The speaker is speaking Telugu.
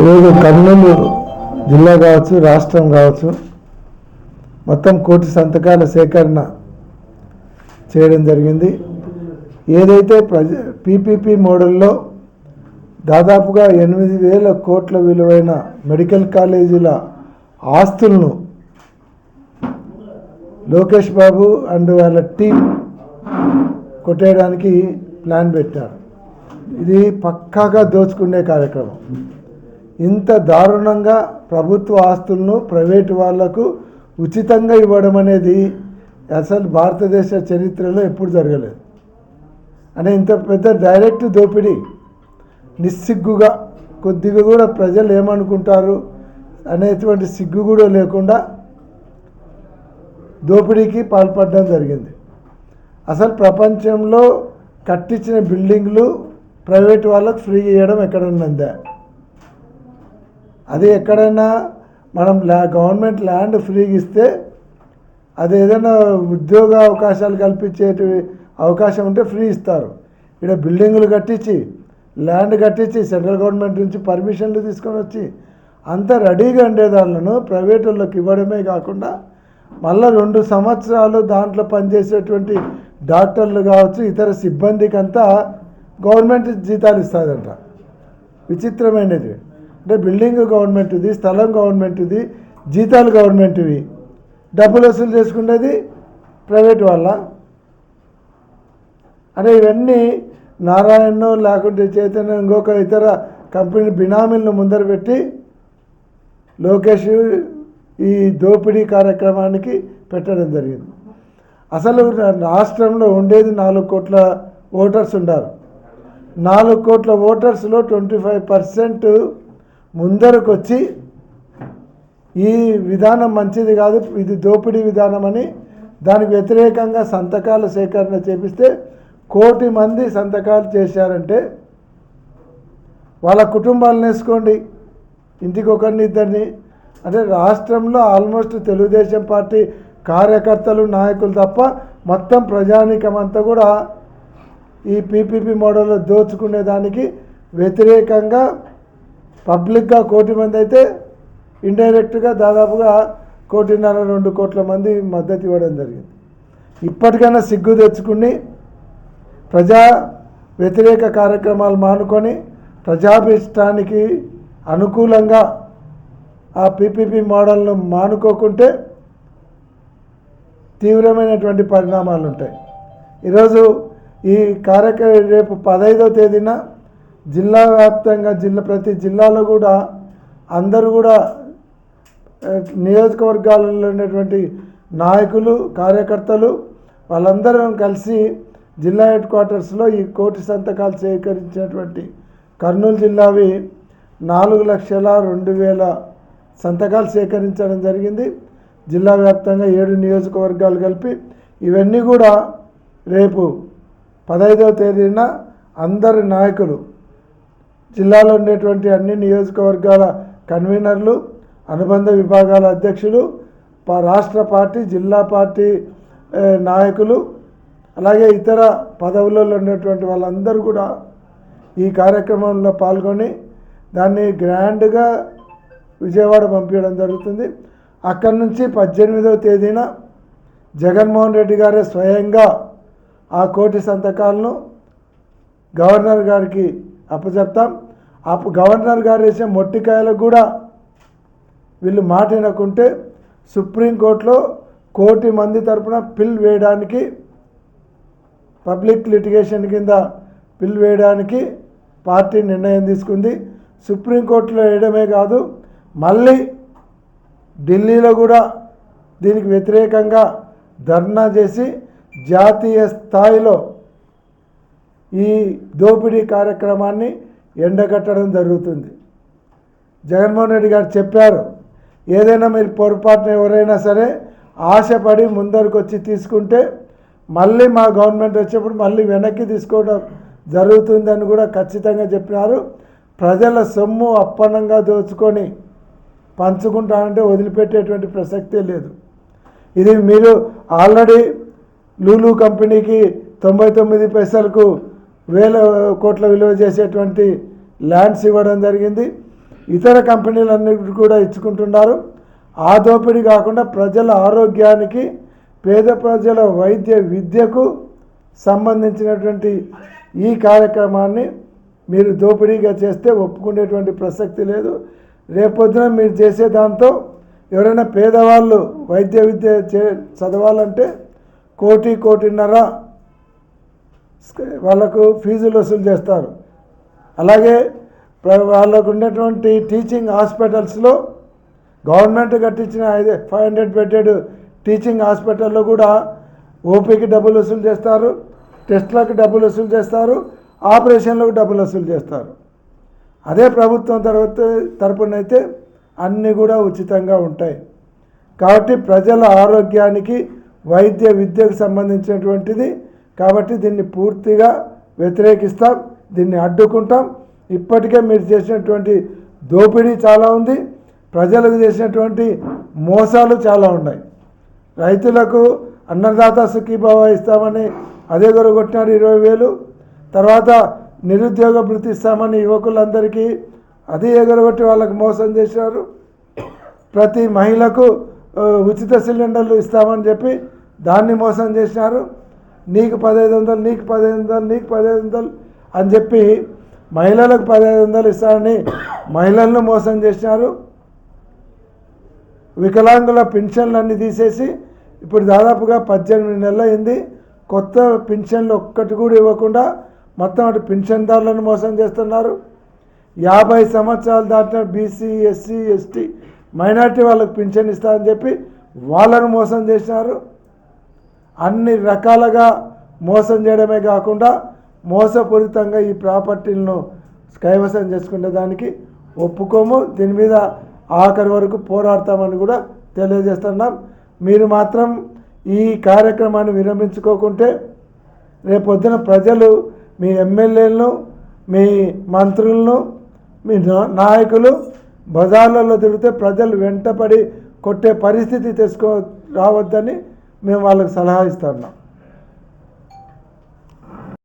ఈరోజు కర్నూలు జిల్లా కావచ్చు రాష్ట్రం కావచ్చు మొత్తం కోటి సంతకాల సేకరణ చేయడం జరిగింది. ఏదైతే ప్రజ పీపీపీ మోడల్లో దాదాపుగా ఎనిమిది వేల కోట్ల విలువైన మెడికల్ కాలేజీల ఆస్తులను లోకేష్ బాబు అండ్ వాళ్ళ టీం కొట్టేయడానికి ప్లాన్ పెట్టారు. ఇది పక్కాగా దోచుకునే కార్యక్రమం. ఇంత దారుణంగా ప్రభుత్వ ఆస్తులను ప్రైవేటు వాళ్ళకు ఉచితంగా ఇవ్వడం అనేది అసలు భారతదేశ చరిత్రలో ఎప్పుడు జరగలేదు. అనే ఇంత పెద్ద డైరెక్ట్ దోపిడీ నిస్సిగ్గుగా కొద్దిగా కూడా ప్రజలు ఏమనుకుంటారు అనేటువంటి సిగ్గు కూడా లేకుండా దోపిడీకి పాల్పడడం జరిగింది. అసలు ప్రపంచంలో కట్టించిన బిల్డింగ్లు ప్రైవేట్ వాళ్ళకు ఫ్రీ ఇవ్వడం ఎక్కడన్నా ఉందా? అది ఎక్కడైనా మనం ల్యా గవర్నమెంట్ ల్యాండ్ ఫ్రీగా ఇస్తే అది ఏదైనా ఉద్యోగ అవకాశాలు కల్పించేటి అవకాశం ఉంటే ఫ్రీ ఇస్తారు. ఇక్కడ బిల్డింగులు కట్టించి ల్యాండ్ కట్టించి సెంట్రల్ గవర్నమెంట్ నుంచి పర్మిషన్లు తీసుకొని వచ్చి అంత రెడీగా ఉండేదాళ్ళను ప్రైవేట్ వాళ్ళకి ఇవ్వడమే కాకుండా మళ్ళీ రెండు సంవత్సరాలు దాంట్లో పనిచేసేటువంటి డాక్టర్లు కావచ్చు ఇతర సిబ్బందికి అంతా గవర్నమెంట్ జీతాలు ఇస్తుందంట. విచిత్రమైనది. అంటే బిల్డింగ్ గవర్నమెంట్ది స్థలం గవర్నమెంట్ది జీతాలు గవర్నమెంట్వి. డబ్బులు వసూలు చేసుకునేది ప్రైవేట్ వాళ్ళ. అంటే ఇవన్నీ నారాయణ లేకుంటే చైతన్య ఇంకొక ఇతర కంపెనీ బినామీలను ముందర పెట్టి లోకేష్ ఈ దోపిడీ కార్యక్రమానికి పెట్టడం జరిగింది. అసలు రాష్ట్రంలో ఉండేది నాలుగు కోట్ల ఓటర్స్ ఉన్నారు నాలుగు కోట్ల ఓటర్స్లో ట్వంటీ ఫైవ్ పర్సెంట్ ముందరకొచ్చి ఈ విధానం మంచిది కాదు ఇది దోపిడీ విధానం అని దానికి వ్యతిరేకంగా సంతకాల సేకరణ చేపిస్తే కోటి మంది సంతకాలు చేశారంటే వాళ్ళ కుటుంబాలను వేసుకోండి ఇంటికి ఒకరిని ఇద్దరిని. అంటే రాష్ట్రంలో ఆల్మోస్ట్ తెలుగుదేశం పార్టీ కార్యకర్తలు నాయకులు తప్ప మొత్తం ప్రజానీకం అంతా కూడా ఈ పీపీపీ మోడల్లో దోచుకునే దానికి వ్యతిరేకంగా పబ్లిక్గా కోటి మంది అయితే ఇండైరెక్ట్గా దాదాపుగా కోటిన్నర రెండు కోట్ల మంది మద్దతు ఇవ్వడం జరిగింది. ఇప్పటికైనా సిగ్గు తెచ్చుకుని ప్రజా వ్యతిరేక కార్యక్రమాలు మానుకొని ప్రజాభిష్టానికి అనుకూలంగా ఆ పీపీపీ మోడల్ను మానుకోకుంటే తీవ్రమైనటువంటి పరిణామాలు ఉంటాయి ఈరోజు ఈ కార్యక్రమం రేపు పదహైదో తేదీన జిల్లా వ్యాప్తంగా జిల్లా ప్రతి జిల్లాలో కూడా అందరూ కూడా నియోజకవర్గాలలో ఉన్నటువంటి నాయకులు కార్యకర్తలు వాళ్ళందరం కలిసి జిల్లా హెడ్ క్వార్టర్స్లో ఈ కోటి సంతకాలు సేకరించినటువంటి కర్నూలు జిల్లావి నాలుగు లక్షల రెండు వేల సంతకాలు సేకరించడం జరిగింది. జిల్లా వ్యాప్తంగా ఏడు నియోజకవర్గాలు కలిపి ఇవన్నీ కూడా రేపు పదహైదవ తేదీన అందరి నాయకులు జిల్లాలో ఉండేటువంటి అన్ని నియోజకవర్గాల కన్వీనర్లు అనుబంధ విభాగాల అధ్యక్షులు ప- రాష్ట్ర పార్టీ జిల్లా పార్టీ నాయకులు అలాగే ఇతర పదవులలో ఉన్నటువంటి వాళ్ళందరూ కూడా ఈ కార్యక్రమంలో పాల్గొని దాన్ని గ్రాండ్గా విజయవాడ పంపించడం జరుగుతుంది. అక్కడి నుంచి పద్దెనిమిదవ తేదీన జగన్మోహన్ రెడ్డి గారే స్వయంగా ఆ కోటి సంతకాలను గవర్నర్ గారికి అప్పచెప్తాం. అప్పు గవర్నర్ గారు వేసే మొట్టికాయలకు కూడా వీళ్ళు మాట వినకుంటే సుప్రీంకోర్టులో కోటి మంది తరపున పిల్ వేయడానికి పబ్లిక్ లిటిగేషన్ కింద పిల్ వేయడానికి పార్టీ నిర్ణయం తీసుకుంది. సుప్రీంకోర్టులో వేయడమే కాదు మళ్ళీ ఢిల్లీలో కూడా దీనికి వ్యతిరేకంగా ధర్నా చేసి జాతీయ స్థాయిలో ఈ దోపిడీ కార్యక్రమాన్ని ఎండగట్టడం జరుగుతుంది. జగన్మోహన్ రెడ్డి గారు చెప్పారు ఏదైనా మీరు పొరపాటున ఎవరైనా సరే ఆశపడి ముందరకు వచ్చి తీసుకుంటే మళ్ళీ మా గవర్నమెంట్ వచ్చేప్పుడు మళ్ళీ వెనక్కి తీసుకోవడం జరుగుతుందని కూడా ఖచ్చితంగా చెప్పినారు. ప్రజల సొమ్ము అప్పన్నంగా దోచుకొని పంచుకుంటానంటే వదిలిపెట్టేటువంటి ప్రసక్తే లేదు. ఇది మీరు ఆల్రెడీ లూలు కంపెనీకి తొంభై తొమ్మిది పైసలకు వేల కోట్ల విలువ చేసేటువంటి ల్యాండ్స్ ఇవ్వడం జరిగింది. ఇతర కంపెనీలన్నిటి కూడా ఇచ్చుకుంటున్నారు. ఆ దోపిడీ కాకుండా ప్రజల ఆరోగ్యానికి పేద ప్రజల వైద్య విద్యకు సంబంధించినటువంటి ఈ కార్యక్రమాన్ని మీరు దోపిడీగా చేస్తే ఒప్పుకునేటువంటి ప్రసక్తి లేదు. రేపొద్దున మీరు చేసే దాంతో ఎవరైనా పేదవాళ్ళు వైద్య విద్య చే చదవాలంటే కోటి కోటిన్నర వాళ్ళకు ఫీజులు వసూలు చేస్తారు. అలాగే ప్ర- వాళ్ళకు ఉన్నటువంటి టీచింగ్ హాస్పిటల్స్లో గవర్నమెంట్ కట్టించిన ఐదు ఫైవ్ హండ్రెడ్ బెడ్డెడ్ టీచింగ్ హాస్పిటల్లో కూడా ఓపీకి డబ్బులు వసూలు చేస్తారు టెస్ట్లకు డబ్బులు వసూలు చేస్తారు ఆపరేషన్లకు డబ్బులు వసూలు చేస్తారు. అదే ప్రభుత్వం తర్వాత తరపునైతే అన్నీ కూడా ఉచితంగా ఉంటాయి. కాబట్టి ప్రజల ఆరోగ్యానికి వైద్య విద్యకు సంబంధించినటువంటిది. కాబట్టి దీన్ని పూర్తిగా వ్యతిరేకిస్తాం దీన్ని అడ్డుకుంటాం. ఇప్పటికే మీరు చేసినటువంటి దోపిడీ చాలా ఉంది. ప్రజలకు చేసినటువంటి మోసాలు చాలా ఉన్నాయి. రైతులకు అన్నదాత సుఖీభావ ఇస్తామని అదే కొట్టినారు ఇరవై వేలు. తర్వాత నిరుద్యోగ భృతి ఇస్తామని యువకులందరికీ అది ఎగరగొట్టి వాళ్ళకి మోసం చేశారు ప్రతి మహిళకు ఉచిత సిలిండర్లు ఇస్తామని చెప్పి దాన్ని మోసం చేసినారు. నీకు పదహైదు వందలు నీకు పదహైదు వందలు నీకు పదహైదు వందలు అని చెప్పి మహిళలకు పదహైదు వందలు ఇస్తారని మహిళలను మోసం చేసినారు. వికలాంగుల పెన్షన్లు అన్నీ తీసేసి ఇప్పుడు దాదాపుగా పద్దెనిమిది నెలలు అయింది. కొత్త పెన్షన్లు ఒక్కటి కూడా ఇవ్వకుండా మొత్తం అటు పెన్షన్దారులను మోసం చేస్తున్నారు. యాభై సంవత్సరాలు దాటిన బీసీ ఎస్సీ ఎస్టీ మైనార్టీ వాళ్ళకి పింఛన్ ఇస్తారని చెప్పి వాళ్ళను మోసం చేసినారు. అన్ని రకాలుగా మోసం చేయడమే కాకుండా మోసపూరితంగా ఈ ప్రాపర్టీలను కైవసం చేసుకునే దానికి ఒప్పుకోము. దీని మీద ఆఖరి వరకు పోరాడతామని కూడా తెలియజేస్తున్నాం. మీరు మాత్రం ఈ కార్యక్రమాన్ని విరమించుకోకుంటే రేపొద్దున ప్రజలు మీ ఎమ్మెల్యేలను మీ మంత్రులను మీ నాయకులు బజార్లలో తిరిగితే ప్రజలు వెంటపడి కొట్టే పరిస్థితి తెచ్చుకో రావద్దని మేము వాళ్ళకి సలహా ఇస్తున్నాం